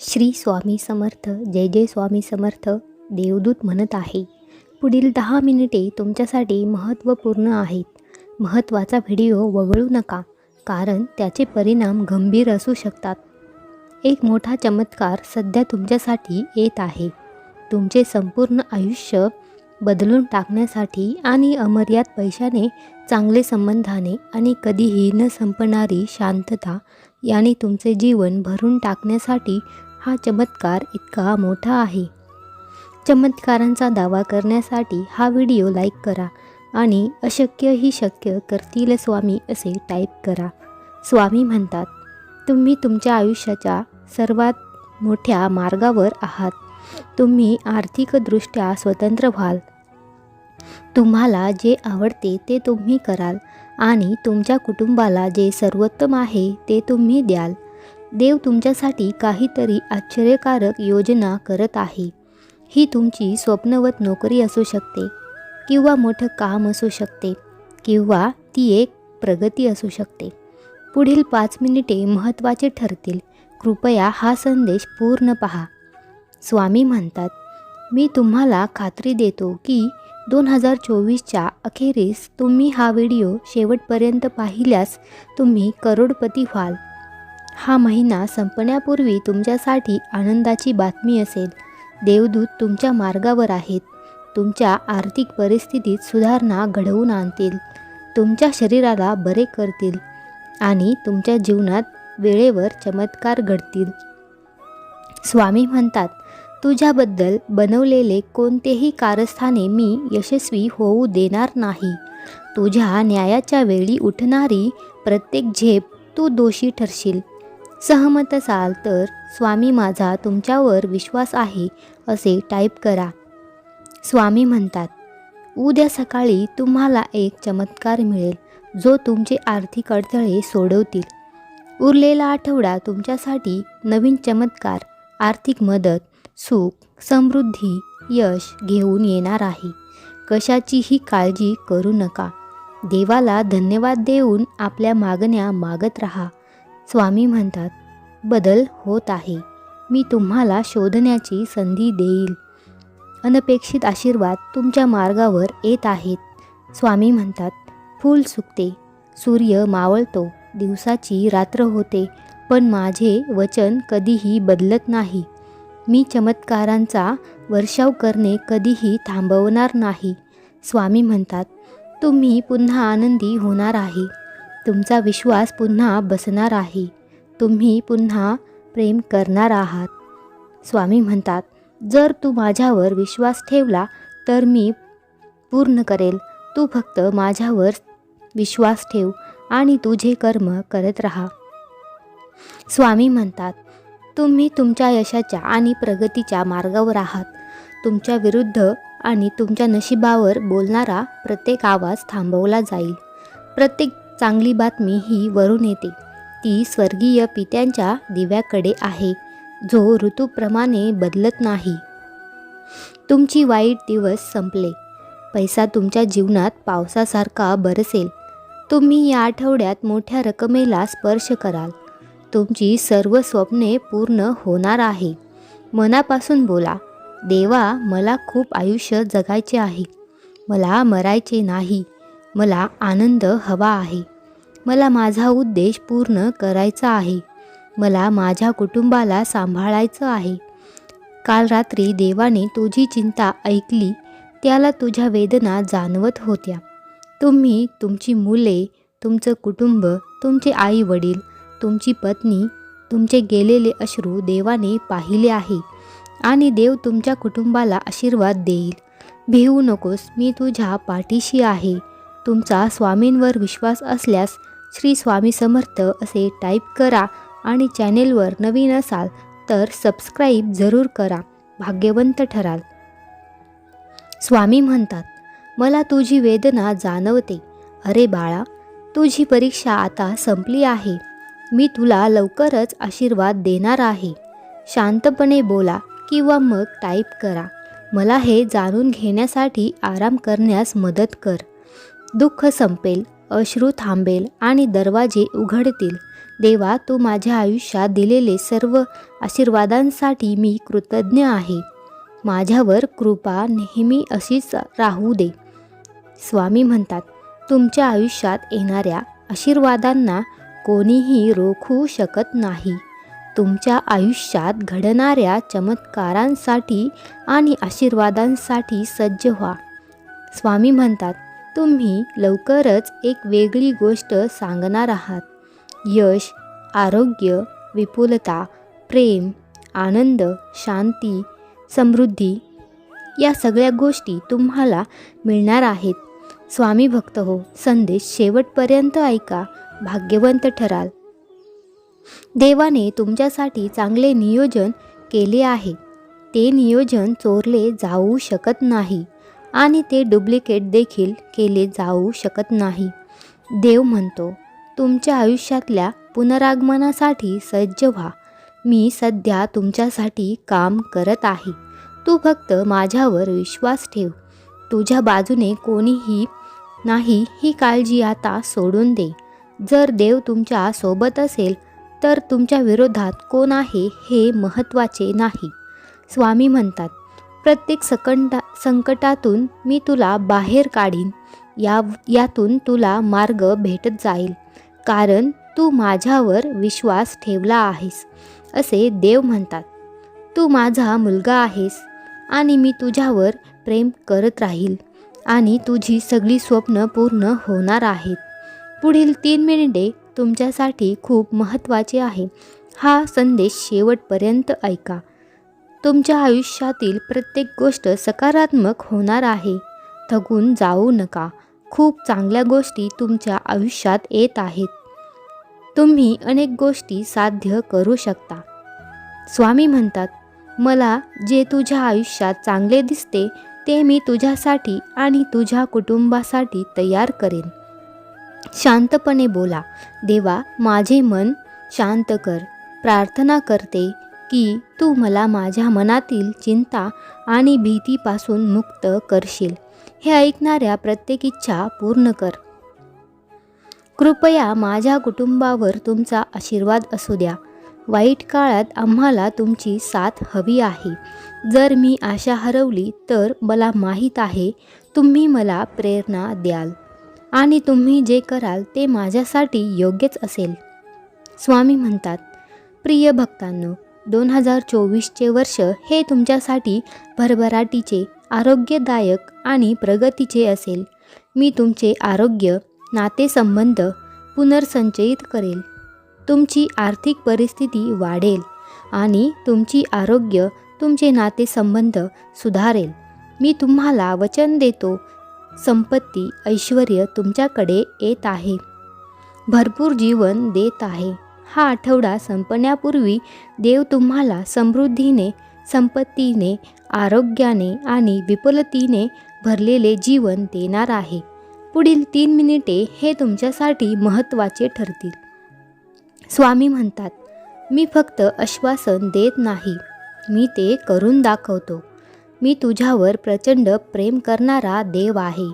श्री स्वामी समर्थ जय जय स्वामी समर्थ देवदूत म्हणत आहे. पुढील दहा मिनिटे तुमच्यासाठी महत्त्वपूर्ण आहेत. महत्त्वाचा व्हिडिओ वगळू नका कारण त्याचे परिणाम गंभीर असू शकतात. एक मोठा चमत्कार सध्या तुमच्यासाठी येत आहे. तुमचे संपूर्ण आयुष्य बदलून टाकण्यासाठी आणि अमर्याद पैशाने चांगले संबंधाने आणि कधीही न संपणारी शांतता याने तुमचे जीवन भरून टाकण्यासाठी हा चमत्कार इतका मोठा आहे. चमत्कारांचा दावा करण्यासाठी हा व्हिडिओ लाईक करा आणि अशक्य ही शक्य करतील स्वामी असे टाईप करा. स्वामी म्हणतात तुम्ही तुमच्या आयुष्याच्या सर्वात मोठ्या मार्गावर आहात. तुम्ही आर्थिकदृष्ट्या स्वतंत्र व्हाल. तुम्हाला जे आवडते ते तुम्ही कराल आणि तुमच्या कुटुंबाला जे सर्वोत्तम आहे ते तुम्ही द्याल. देव तुमच्यासाठी काहीतरी आश्चर्यकारक योजना करत आहे. ही तुमची स्वप्नवत नोकरी असू शकते किंवा मोठं काम असू शकते किंवा ती एक प्रगती असू शकते. पुढील पाच मिनिटे महत्त्वाचे ठरतील. कृपया हा संदेश पूर्ण पहा. स्वामी म्हणतात मी तुम्हाला खात्री देतो की दोन हजार चोवीसच्या अखेरीस तुम्ही हा व्हिडिओ शेवटपर्यंत पाहिल्यास तुम्ही करोडपती व्हाल. हा महिना संपण्यापूर्वी तुमच्यासाठी आनंदाची बातमी असेल. देवदूत तुमच्या मार्गावर आहेत. तुमच्या आर्थिक परिस्थितीत सुधारणा घडवून आणतील. तुमच्या शरीराला बरे करतील आणि तुमच्या जीवनात वेळेवर चमत्कार घडतील. स्वामी म्हणतात तुझ्याबद्दल बनवलेले कोणतेही कारस्थाने मी यशस्वी होऊ देणार नाही. तुझ्या न्यायाच्या वेळी उठणारी प्रत्येक झेप तू दोषी ठरशील. सहमत असाल तर स्वामी माझा तुमच्यावर विश्वास आहे असे टाईप करा. स्वामी म्हणतात उद्या सकाळी तुम्हाला एक चमत्कार मिळेल जो तुमचे आर्थिक अडथळे सोडवतील. उरलेला आठवडा तुमच्यासाठी नवीन चमत्कार आर्थिक मदत सुख समृद्धी यश घेऊन येणार आहे. कशाचीही काळजी करू नका. देवाला धन्यवाद देऊन आपल्या मागण्या मागत राहा. स्वामी म्हणतात बदल होत आहे. मी तुम्हाला शोधण्याची संधी देईल. अनपेक्षित आशीर्वाद तुमच्या मार्गावर येत आहेत. स्वामी म्हणतात फूल सुकते. सूर्य मावळतो. दिवसाची रात्र होते. पण माझे वचन कधीही बदलत नाही. मी चमत्कारांचा वर्षाव करणे कधीही थांबवणार नाही. स्वामी म्हणतात तुम्ही पुन्हा आनंदी होणार आहे. तुमचा विश्वास पुन्हा बसणार आहे. तुम्ही पुन्हा प्रेम करणार आहात. स्वामी म्हणतात जर तू माझ्यावर विश्वास ठेवला तर मी पूर्ण करेल. तू फक्त माझ्यावर विश्वास ठेव आणि तुझे कर्म करत राहा. स्वामी म्हणतात तुम्ही तुमच्या यशाच्या आणि प्रगतीच्या मार्गावर आहात. तुमच्या विरुद्ध आणि तुमच्या नशिबावर बोलणारा प्रत्येक आवाज थांबवला जाईल. प्रत्येक चांगली बातमी ही वरून येते. ती स्वर्गीय पित्यांच्या दिव्याकडे आहे. जो ऋतूप्रमाणे बदलत नाही. तुमची वाईट दिवस संपले. पैसा तुमच्या जीवनात पावसासारखा बरसेल. तुम्ही या आठवड्यात मोठ्या रकमेला स्पर्श कराल. तुमची सर्व स्वप्ने पूर्ण होणार आहे. मनापासून बोला देवा मला खूप आयुष्य जगायचे आहे. मला मरायचे नाही. मला आनंद हवा आहे. मला माझा उद्देश पूर्ण करायचा आहे. मला माझ्या कुटुंबाला सांभाळायचं आहे. काल रात्री देवाने तुझी चिंता ऐकली त्याला तुझ्या वेदना जाणवत होत्या. तुम्ही तुमची मुले तुमचं कुटुंब तुमचे आई वडील तुमची पत्नी तुमचे गेलेले अश्रू देवाने पाहिले आहे आणि देव तुमच्या कुटुंबाला आशीर्वाद देईल. भिवू नकोस मी तुझ्या पाठीशी आहे. तुमचा स्वामींवर विश्वास असल्यास श्री स्वामी समर्थ असे टाईप करा आणि चॅनेलवर नवीन असाल तर सबस्क्राईब जरूर करा. भाग्यवंत ठराल. स्वामी म्हणतात मला तुझी वेदना जाणवते. अरे बाळा तुझी परीक्षा आता संपली आहे. मी तुला लवकरच आशीर्वाद देणार आहे. शांतपणे बोला किंवा मग टाईप करा. मला हे जाणून घेण्यासाठी आराम करण्यास मदत कर. दुःख संपेल अश्रू थांबेल आणि दरवाजे उघडतील. देवा तू माझ्या आयुष्यात दिलेले सर्व आशीर्वादांसाठी मी कृतज्ञ आहे. माझ्यावर कृपा नेहमी अशीच राहू दे. स्वामी म्हणतात तुमच्या आयुष्यात येणाऱ्या आशीर्वादांना कोणीही रोखू शकत नाही. तुमच्या आयुष्यात घडणाऱ्या चमत्कारांसाठी आणि आशीर्वादांसाठी सज्ज व्हा. स्वामी म्हणतात तुम्ही लवकरच एक वेगळी गोष्ट सांगणार आहात. यश आरोग्य विपुलता प्रेम आनंद शांती समृद्धी या सगळ्या गोष्टी तुम्हाला मिळणार आहेत. स्वामी भक्त हो संदेश शेवटपर्यंत ऐका भाग्यवंत ठराल. देवाने तुमच्यासाठी चांगले नियोजन केले आहे. ते नियोजन चोरले जाऊ शकत नाही. आणि ते डुप्लिकेट देखील केले जाऊ शकत नाही. देव म्हणतो तुमच्या आयुष्यातल्या पुनरागमनासाठी सज्ज व्हा. मी सध्या तुमच्यासाठी काम करत आहे. तू फक्त माझ्यावर विश्वास ठेव. तुझ्या बाजूने कोणीही नाही ही काळजी आता सोडून दे. जर देव तुमच्यासोबत असेल तर तुमच्या विरोधात कोण आहे हे महत्त्वाचे नाही. स्वामी म्हणतात प्रत्येक सकंटा संकटातून मी तुला बाहेर काढीन. या यातून तुला मार्ग भेटत जाईल. कारण तू माझ्यावर विश्वास ठेवला आहेस असे देव म्हणतात. तू माझा मुलगा आहेस आणि मी तुझ्यावर प्रेम करत राहील आणि तुझी सगळी स्वप्न पूर्ण होणार आहेत. पुढील तीन मिनिटे तुमच्यासाठी खूप महत्त्वाचे आहे. हा संदेश शेवटपर्यंत ऐका. तुमच्या आयुष्यातील प्रत्येक गोष्ट सकारात्मक होणार आहे. थकून जाऊ नका. खूप चांगल्या गोष्टी तुमच्या आयुष्यात येत आहेत. तुम्ही अनेक गोष्टी साध्य करू शकता. स्वामी म्हणतात मला जे तुझ्या आयुष्यात चांगले दिसते ते मी तुझ्यासाठी आणि तुझ्या कुटुंबासाठी तयार करेन. शांतपणे बोला देवा माझे मन शांत कर. प्रार्थना करते. की तू मला माझ्या मनातील चिंता आणि भीतीपासून मुक्त करशील. हे ऐकणाऱ्या प्रत्येक इच्छा पूर्ण कर. कृपया माझ्या कुटुंबावर तुमचा आशीर्वाद असू द्या. वाईट काळात आम्हाला तुमची साथ हवी आहे. जर मी आशा हरवली तर मला माहीत आहे तुम्ही मला प्रेरणा द्याल आणि तुम्ही जे कराल ते माझ्यासाठी योग्यच असेल. स्वामी म्हणतात प्रिय भक्तांनो दोन हजार चोवीसचे वर्ष हे तुमच्यासाठी भरभराटीचे आरोग्यदायक आणि प्रगतीचे असेल. मी तुमचे आरोग्य नातेसंबंध पुनर्संचयित करेल. तुमची आर्थिक परिस्थिती वाढेल आणि तुमची आरोग्य तुमचे नातेसंबंध सुधारेल. मी तुम्हाला वचन देतो संपत्ती ऐश्वर तुमच्याकडे येत आहे. भरपूर जीवन देत आहे. हा आठवडा संपण्यापूर्वी देव तुम्हाला समृद्धीने संपत्तीने आरोग्याने आणि विपुलतीने भरलेले जीवन देणार आहे. पुढील तीन मिनिटे हे तुमच्यासाठी महत्त्वाचे ठरतील. स्वामी म्हणतात मी फक्त आश्वासन देत नाही. मी ते करून दाखवतो. मी तुझ्यावर प्रचंड प्रेम करणारा देव आहे.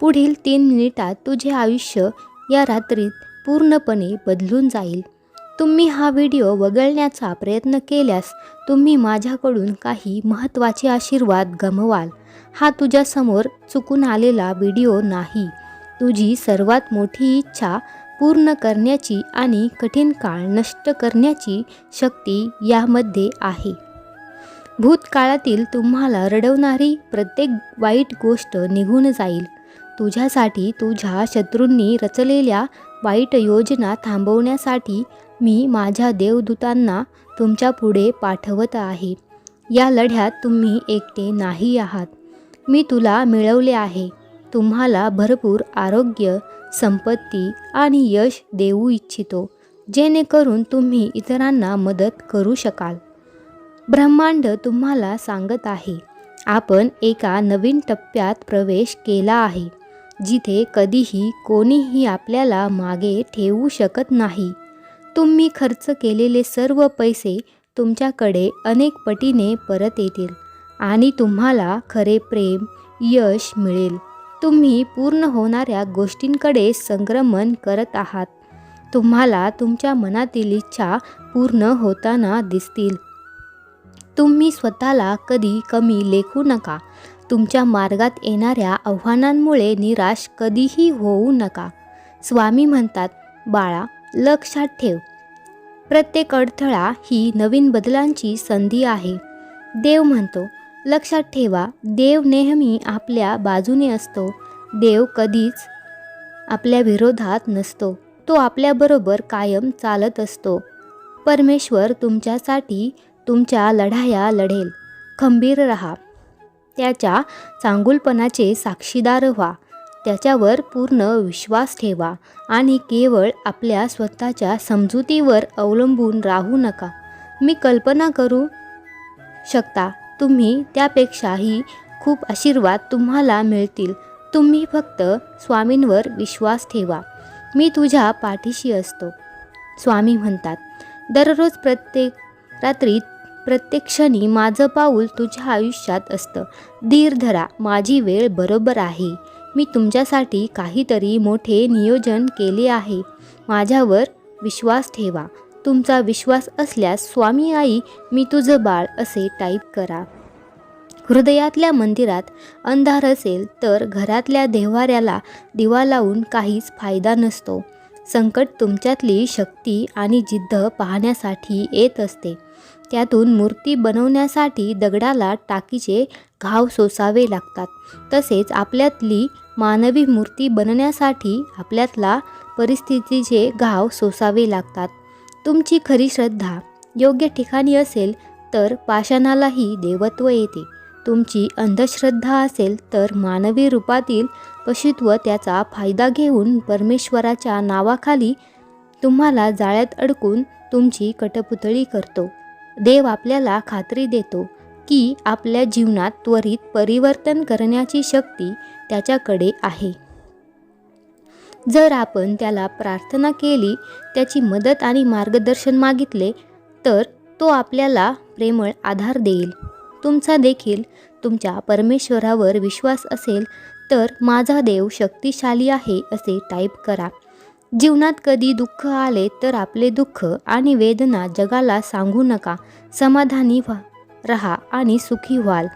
पुढील तीन मिनिटात तुझे आयुष्य या रात्रीत पूर्णपणे बदलून जाईल. तुम्ही हा व्हिडिओ वगळण्याचा प्रयत्न केल्यास तुम्ही माझ्याकडून काही महत्त्वाचे आशीर्वाद गमवाल. हा तुझ्यासमोर चुकून आलेला व्हिडिओ नाही. तुझी सर्वात मोठी इच्छा पूर्ण करण्याची आणि कठीण काळ नष्ट करण्याची शक्ती यामध्ये आहे. भूतकाळातील तुम्हाला रडवणारी प्रत्येक वाईट गोष्ट निघून जाईल. तुझ्यासाठी तुझ्या शत्रूंनी रचलेल्या वाईट योजना थांबवण्यासाठी मी माझ्या देवदूतांना तुमच्यापुढे पाठवत आहे. या लढ्यात तुम्ही एकटे नाही आहात. मी तुला मिळवले आहे. तुम्हाला भरपूर आरोग्य संपत्ती आणि यश देऊ इच्छितो जेणेकरून तुम्ही इतरांना मदत करू शकाल. ब्रह्मांड तुम्हाला सांगत आहे आपण एका नवीन टप्प्यात प्रवेश केला आहे. जिथे कधीही कोणीही आपल्याला मागे ठेवू शकत नाही. तुम्ही खर्च केलेले सर्व पैसे तुमच्याकडे अनेक पटीने परत येतील आणि तुम्हाला खरे प्रेम यश मिळेल. तुम्ही पूर्ण होणाऱ्या गोष्टींकडे संक्रमण करत आहात. तुम्हाला तुमच्या मनातील इच्छा पूर्ण होताना दिसतील. तुम्ही स्वतःला कधी कमी लेखू नका. तुमच्या मार्गात येणाऱ्या आव्हानांमुळे निराश कधीही होऊ नका. स्वामी म्हणतात बाळा लक्षात ठेव. प्रत्येक अडथळा ही नवीन बदलांची संधी आहे. देव म्हणतो लक्षात ठेवा देव नेहमी आपल्या बाजूने असतो. देव कधीच आपल्या विरोधात नसतो. तो आपल्याबरोबर कायम चालत असतो. परमेश्वर तुमच्यासाठी तुमच्या लढाया लढेल. खंबीर रहा. त्याच्या चांगुलपणाचे साक्षीदार व्हा. त्याच्यावर पूर्ण विश्वास ठेवा आणि केवळ आपल्या स्वतःच्या समजुतीवर अवलंबून राहू नका. मी कल्पना करू शकता तुम्ही त्यापेक्षाही खूप आशीर्वाद तुम्हाला मिळतील. तुम्ही फक्त स्वामींवर विश्वास ठेवा. मी तुझ्या पाठीशी असतो. स्वामी म्हणतात दररोज प्रत्येक रात्री प्रत्येक क्षणी माझं पाऊल तुझ्या आयुष्यात असतं. धीर धरा माझी वेळ बरोबर आहे. मी तुमच्यासाठी काहीतरी मोठे नियोजन केले आहे. माझ्यावर विश्वास ठेवा. तुमचा विश्वास असल्यास स्वामी आई मी तुझं बाळ असे टाईप करा. हृदयातल्या मंदिरात अंधार असेल तर घरातल्या देव्हाऱ्याला दिवा लावून काहीच फायदा नसतो. संकट तुमच्यातली शक्ती आणि जिद्द पाहण्यासाठी येत असते. त्यातून मूर्ती बनवण्यासाठी दगडाला टाकीचे घाव सोसावे लागतात. तसेच आपल्यातली मानवी मूर्ती बनण्यासाठी आपल्यातला परिस्थितीचे घाव सोसावे लागतात. तुमची खरी श्रद्धा योग्य ठिकाणी असेल तर पाषाणालाही देवत्व येते. तुमची अंधश्रद्धा असेल तर मानवी रूपातील पशुत्व त्याचा फायदा घेऊन परमेश्वराच्या नावाखाली तुम्हाला जाळ्यात अडकून तुमची कटपुतळी करतो. देव आपल्याला खात्री देतो की आपल्या जीवनात त्वरित परिवर्तन करण्याची शक्ती त्याच्याकडे आहे. जर आपण त्याला प्रार्थना केली त्याची मदत आणि मार्गदर्शन मागितले तर तो आपल्याला प्रेमळ आधार देईल. तुमचा देखील तुमच्या परमेश्वरावर विश्वास असेल तर माझा देव शक्तिशाली आहे असे टाईप करा. जीवनात कधी दुःख आले तर आपले दुःख आणि वेदना जगाला सांगू नका. समाधानी व्हा रहा आणि सुखी व्हाल.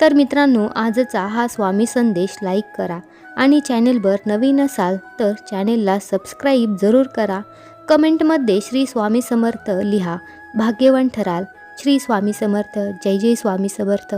तर मित्रांनो आजचा हा स्वामी संदेश लाईक करा आणि चॅनेलवर नवीन असाल तर चॅनेलला सबस्क्राईब जरूर करा. कमेंटमध्ये श्री स्वामी समर्थ लिहा. भाग्यवान ठराल. श्री स्वामी समर्थ. जय जय स्वामी समर्थ.